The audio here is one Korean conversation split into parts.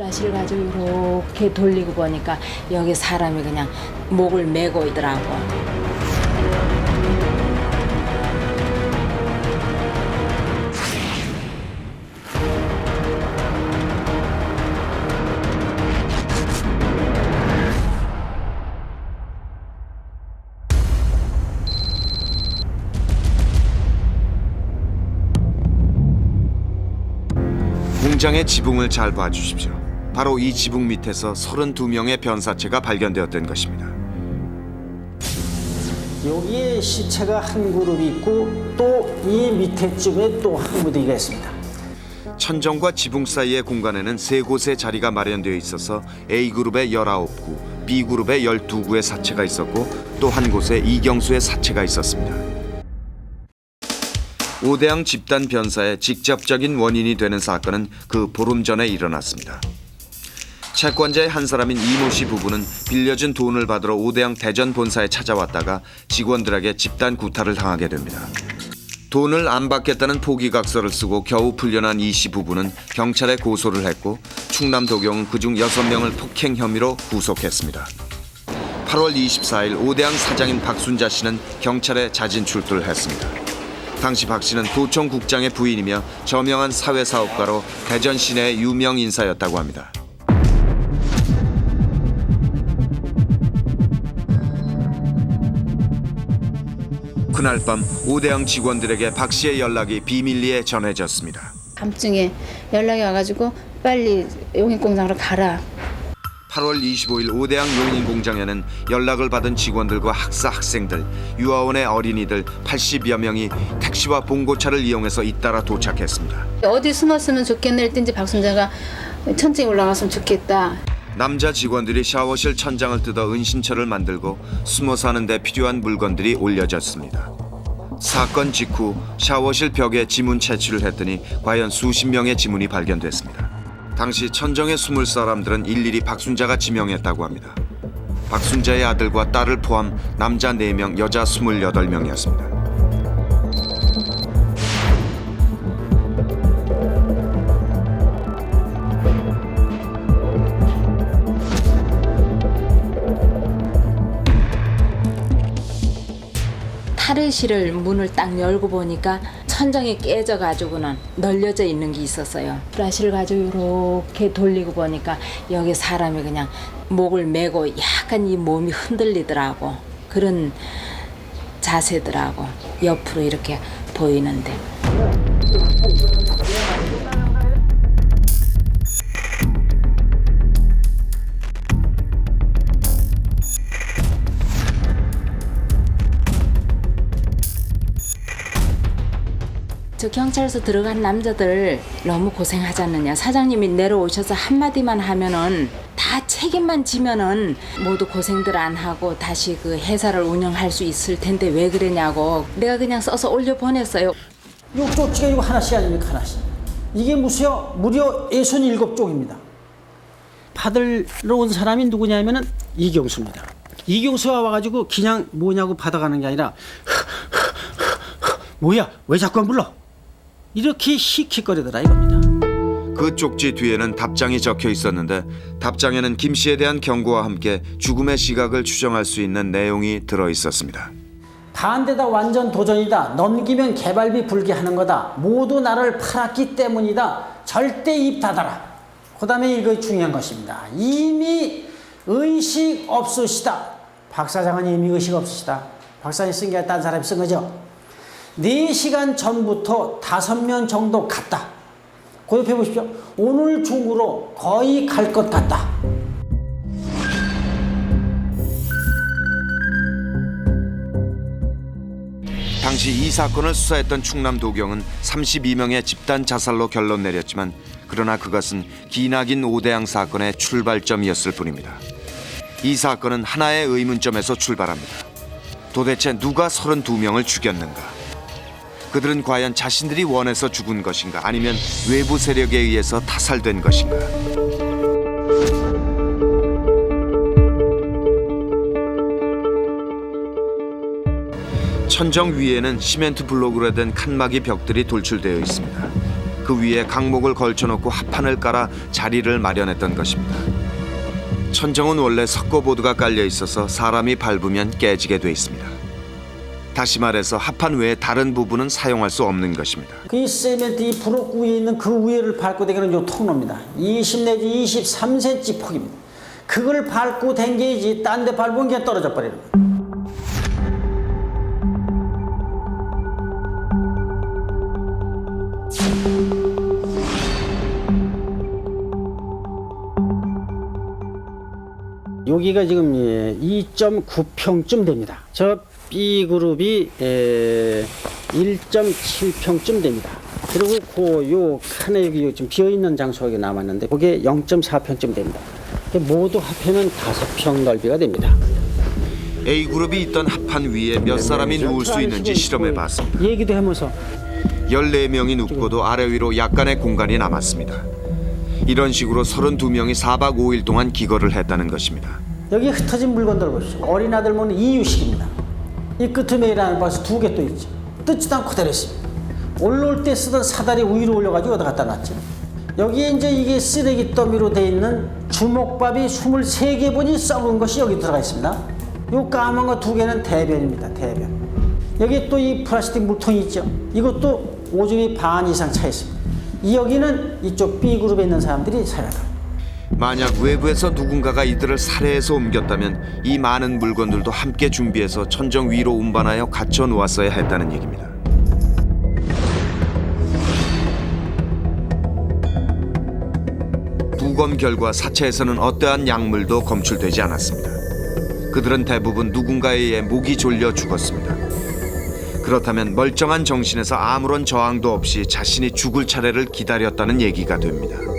브라시를 가지고 이렇게 돌리고 보니까 여기 사람이 그냥 목을 메고 있더라고. 공장의 지붕을 잘 봐주십시오. 바로 이 지붕 밑에서 32명의 변사체가 발견되었던 것입니다. 여기에 시체가 한 그룹 있고 또 이 밑에쯤에 또 한 무더기가 있습니다. 천정과 지붕 사이의 공간에는 세 곳의 자리가 마련되어 있어서 A그룹에 19구, B그룹에 12구의 사체가 있었고 또 한 곳에 이경수의 사체가 있었습니다. 오대양 집단 변사의 직접적인 원인이 되는 사건은 그 보름 전에 일어났습니다. 채권자의 한 사람인 이모 씨 부부는 빌려준 돈을 받으러 오대양 대전 본사에 찾아왔다가 직원들에게 집단 구타를 당하게 됩니다. 돈을 안 받겠다는 포기각서를 쓰고 겨우 풀려난 이 씨 부부는 경찰에 고소를 했고 충남 도경은 그중 6명을 폭행 혐의로 구속했습니다. 8월 24일 오대양 사장인 박순자 씨는 경찰에 자진 출두를 했습니다. 당시 박 씨는 도청 국장의 부인이며 저명한 사회사업가로 대전 시내의 유명 인사였다고 합니다. 그날 밤 오대양 직원들에게 박 씨의 연락이 비밀리에 전해졌습니다. 밤중에 연락이 와가지고 빨리 용인 공장으로 가라. 8월 25일 오대양 용인 공장에는 연락을 받은 직원들과 학사 학생들, 유아원의 어린이들 80여 명이 택시와 봉고차를 이용해서 잇따라 도착했습니다. 어디 숨었으면 좋겠네 했더니 박순자가 천천히 올라갔으면 좋겠다. 남자 직원들이 샤워실 천장을 뜯어 은신처를 만들고 숨어 사는 데 필요한 물건들이 올려졌습니다. 사건 직후 샤워실 벽에 지문 채취를 했더니 과연 수십 명의 지문이 발견됐습니다. 당시 천정에 숨을 사람들은 일일이 박순자가 지명했다고 합니다. 박순자의 아들과 딸을 포함 남자 4명, 여자 28명이었습니다. 탈의실을 문을 딱 열고 보니까 천정이 깨져가지고는 널려져 있는 게 있었어요. 브라시를 가지고 이렇게 돌리고 보니까 여기 사람이 그냥 목을 메고 약간 이 몸이 흔들리더라고. 그런 자세더라고. 옆으로 이렇게 보이는데. 저 경찰서 들어간 남자들 너무 고생하지 않느냐. 사장님이 내려오셔서 한마디만 하면은 다 책임만 지면은 모두 고생들 안 하고 다시 그 회사를 운영할 수 있을 텐데 왜 그러냐고. 내가 그냥 써서 올려 보냈어요. 요 쪽지가 하나씩 아닙니까 하나씩. 이게 무려 무려 67쪽입니다. 받으러 온 사람이 누구냐면은 이경수입니다. 이경수가 와가지고 그냥 뭐냐고 받아가는 게 아니라 뭐야 왜 자꾸 안 불러? 이렇게 씩씩거리더라 이겁니다. 그 쪽지 뒤에는 답장이 적혀 있었는데 답장에는 김 씨에 대한 경고와 함께 죽음의 시각을 추정할 수 있는 내용이 들어 있었습니다. 다한데다 완전 도전이다. 넘기면 개발비 불기하는 거다. 모두 나를 팔았기 때문이다. 절대 입 닫아라. 그 다음에 이거 중요한 것입니다. 이미 의식 없으시다. 박 사장은 이미 의식 없으시다. 박 사장이 쓴게 딴 사람이 쓴 거죠. 4시간 전부터 5명 정도 갔다. 그 옆에 보십시오. 오늘 중으로 거의 갈 것 같다. 당시 이 사건을 수사했던 충남 도경은 32명의 집단 자살로 결론 내렸지만 그러나 그것은 기나긴 오대양 사건의 출발점이었을 뿐입니다. 이 사건은 하나의 의문점에서 출발합니다. 도대체 누가 32명을 죽였는가? 그들은 과연 자신들이 원해서 죽은 것인가 아니면 외부 세력에 의해서 타살된 것인가? 천정 위에는 시멘트 블록으로 된 칸막이 벽들이 돌출되어 있습니다. 그그 위에 강목을 걸쳐놓고 합판을 깔아 자리를 마련했던 것입니다. 천정은 원래 석고보드가 깔려 있어서 사람이 밟으면 깨지게 돼 있습니다. 다시 말해서 합판 외에 다른 부분은 사용할 수 없는 것입니다. 그 이 세멘트 이 브로크 위에 있는 그 위에를 밟고 다니는 요 통로입니다. 20 내지 23cm 폭입니다. 그걸 밟고 댕겨야지 딴 데 밟으면 그냥 떨어져 버리는 거예요. 여기가 지금 2.9평쯤 됩니다. 저 B그룹이 1.7평쯤 됩니다. 그리고 그요 칸에 여기 좀 비어 있는 장소가 남았는데 그게 0.4평쯤 됩니다. 모두 합하면 5평 넓이가 됩니다. A 그룹이 있던 합판 위에 몇 사람이 누울 수 있는지 실험해 봤습니다. 얘기도 하면서 14명이 눕고도 아래 위로 약간의 공간이 남았습니다. 이런 식으로 32명이 4박 5일 동안 기거를 했다는 것입니다. 여기 흩어진 물건들 보십시오. 어린아들 모는 이유식입니다. 이 끄트메이라는 버스 두 개 또 있죠. 뜯지도 않고 그대로. 올라올 때 쓰던 사다리 위로 올려가지고 어디 갖다 놨죠. 여기에 이제 이게 쓰레기 더미로 돼 있는 주먹밥이 23개 분이 썩은 것이 여기 들어가 있습니다. 요 까만 거 두 개는 대변입니다. 대변. 여기 또 이 플라스틱 물통이 있죠. 이것도 오줌이 반 이상 차 있습니다. 이 여기는 이쪽 B그룹에 있는 사람들이 살아가. 만약 외부에서 누군가가 이들을 살해해서 옮겼다면 이 많은 물건들도 함께 준비해서 천정 위로 운반하여 갖춰 놓았어야 했다는 얘기입니다. 부검 결과 사체에서는 어떠한 약물도 검출되지 않았습니다. 그들은 대부분 누군가에 의해 목이 졸려 죽었습니다. 그렇다면 멀쩡한 정신에서 아무런 저항도 없이 자신이 죽을 차례를 기다렸다는 얘기가 됩니다.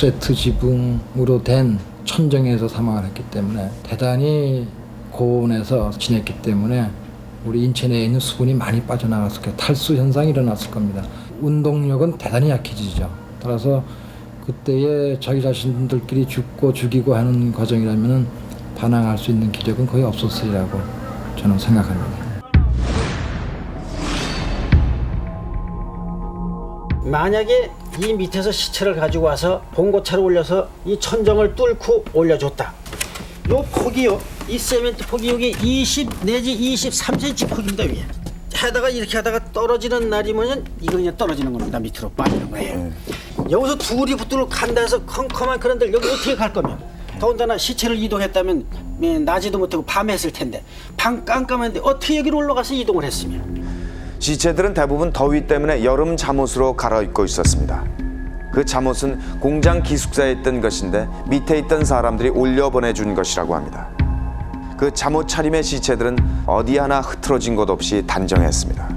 스레트 지붕으로 된 천정에서 사망을 했기 때문에 대단히 고온에서 지냈기 때문에 우리 인체 내에 있는 수분이 많이 빠져나갔을 거예요. 탈수 현상이 일어났을 겁니다. 운동력은 대단히 약해지죠. 따라서 그때에 자기 자신들끼리 죽고 죽이고 하는 과정이라면 반항할 수 있는 기력은 거의 없었으리라고 저는 생각합니다. 만약에 이 밑에서 시체를 가지고 와서 봉고차로 올려서 이 천정을 뚫고 올려줬다. 요 폭이요. 이 세멘트 폭이 여기 20 내지 23cm 폭입니다 위에. 하다가 이렇게 하다가 떨어지는 날이면 이거 그냥 떨어지는 겁니다. 밑으로 빠지는 거예요. 여기서 둘이 붙들고 간다 해서 컴컴한 그런 데 여기 어떻게 갈 거면 더군다나 시체를 이동했다면 예, 낮에도 못하고 밤에 했을 텐데 방 깜깜한데 어떻게 여기로 올라가서 이동을 했으면 시체들은 대부분 더위 때문에 여름 잠옷으로 갈아입고 있었습니다. 그 잠옷은 공장 기숙사에 있던 것인데 밑에 있던 사람들이 올려보내준 것이라고 합니다. 그 잠옷 차림의 시체들은 어디 하나 흐트러진 것 없이 단정했습니다.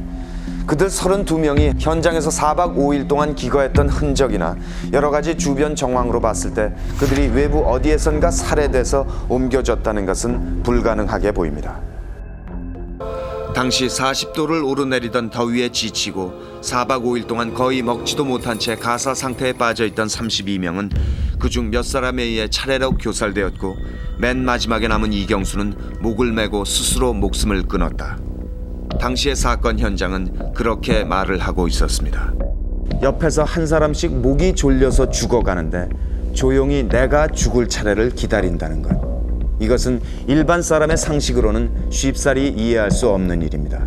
그들 32명이 현장에서 4박 5일 동안 기거했던 흔적이나 여러 가지 주변 정황으로 봤을 때 그들이 외부 어디에선가 살해돼서 옮겨졌다는 것은 불가능하게 보입니다. 당시 40도를 오르내리던 더위에 지치고 4박 5일 동안 거의 먹지도 못한 채 가사 상태에 빠져 있던 32명은 그중 몇 사람에 의해 차례로 교살되었고 맨 마지막에 남은 이경수는 목을 메고 스스로 목숨을 끊었다. 당시의 사건 현장은 그렇게 말을 하고 있었습니다. 옆에서 한 사람씩 목이 졸려서 죽어가는데 조용히 내가 죽을 차례를 기다린다는 것. 이것은 일반 사람의 상식으로는 쉽사리 이해할 수 없는 일입니다.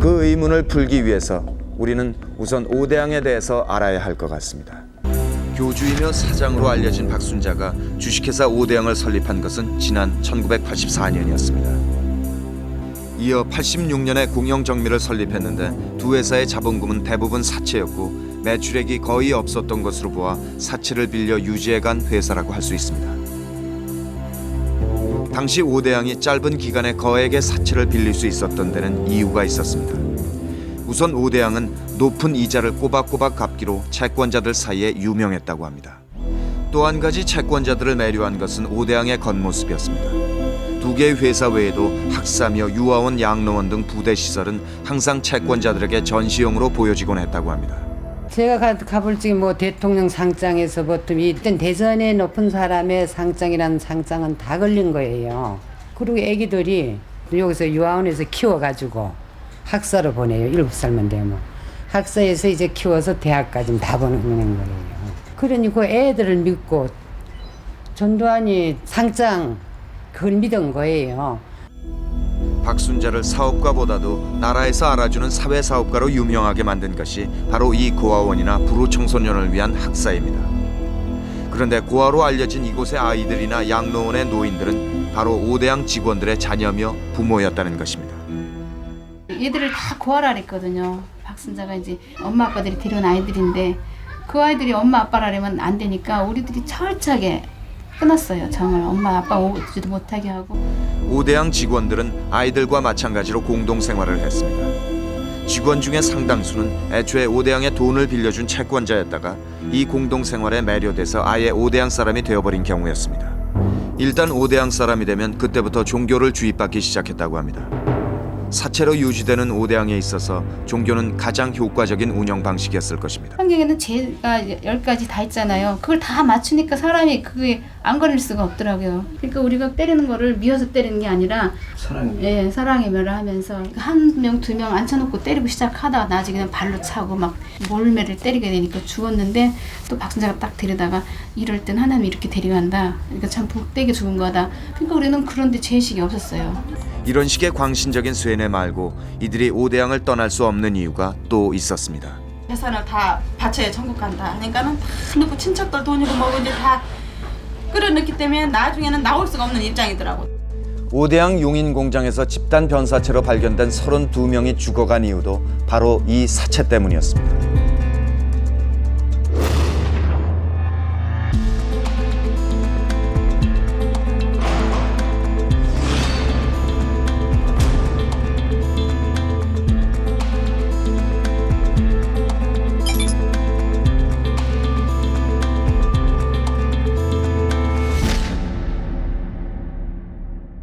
그 의문을 풀기 위해서 우리는 우선 오대양에 대해서 알아야 할 것 같습니다. 교주이며 사장으로 알려진 박순자가 주식회사 오대양을 설립한 것은 지난 1984년이었습니다. 이어 86년에 공영정미를 설립했는데 두 회사의 자본금은 대부분 사채였고 매출액이 거의 없었던 것으로 보아 사채를 빌려 유지해간 회사라고 할 수 있습니다. 당시 오대양이 짧은 기간에 거액의 사채를 빌릴 수 있었던 데는 이유가 있었습니다. 우선 오대양은 높은 이자를 꼬박꼬박 갚기로 채권자들 사이에 유명했다고 합니다. 또 한 가지 채권자들을 매료한 것은 오대양의 겉모습이었습니다. 두 개의 회사 외에도 학사며 유아원, 양로원 등 부대 시설은 항상 채권자들에게 전시용으로 보여지곤 했다고 합니다. 제가 가, 가볼 적에 뭐 대통령 상장에서부터 일단 대선에 높은 사람의 상장이라는 상장은 다 걸린 거예요. 그리고 애기들이 여기서 유아원에서 키워가지고 학사로 보내요. 일곱 살만 되면. 학사에서 이제 키워서 대학까지 다 보내는 거예요. 그러니 그 애들을 믿고 전두환이 상장 그걸 믿은 거예요. 박순자를 사업가보다도 나라에서 알아주는 사회 사업가로 유명하게 만든 것이 바로 이 고아원이나 불우 청소년을 위한 학사입니다. 그런데 고아로 알려진 이곳의 아이들이나 양로원의 노인들은 바로 오대양 직원들의 자녀며 부모였다는 것입니다. 얘들을 다 고아라 그랬거든요. 박순자가 이제 엄마 아빠들이 데려온 아이들인데 그 아이들이 엄마 아빠라면 안 되니까 우리들이 철저하게 끊었어요. 정을 엄마 아빠 오지도 못하게 하고 오대양 직원들은 아이들과 마찬가지로 공동 생활을 했습니다. 직원 중에 상당수는 애초에 오대양의 돈을 빌려준 채권자였다가 이 공동 생활에 매료돼서 아예 오대양 사람이 되어버린 경우였습니다. 일단 오대양 사람이 되면 그때부터 종교를 주입받기 시작했다고 합니다. 사채로 유지되는 오대양에 있어서 종교는 가장 효과적인 운영 방식이었을 것입니다. 환경에는 죄가 열 가지 다 있잖아요. 그걸 다 맞추니까 사람이 그게 안 걸릴 수가 없더라고요. 그러니까 우리가 때리는 거를 미워서 때리는 게 아니라 예, 사랑의 멸을 하면서 한 명 두 명 앉혀놓고 때리고 시작하다가 나중에는 발로 차고 막 몰매를 때리게 되니까 죽었는데 또 박순자가 딱 데려다가 이럴 땐 하나님이 이렇게 데려간다. 그러니까 참 복되게 죽은 거다. 그러니까 우리는 그런데 죄의식이 없었어요. 이런 식의 광신적인 쇠뇌 말고 이들이 오대양을 떠날 수 없는 이유가 또 있었습니다. 재산을 다 바쳐야 천국 간다 하니까는 다 넣고 친척들 돈이고 뭐고 이제 다 끌어넣기 때문에 나중에는 나올 수가 없는 입장이더라고. 오대양 용인 공장에서 집단 변사체로 발견된 32명이 죽어간 이유도 바로 이 사체 때문이었습니다.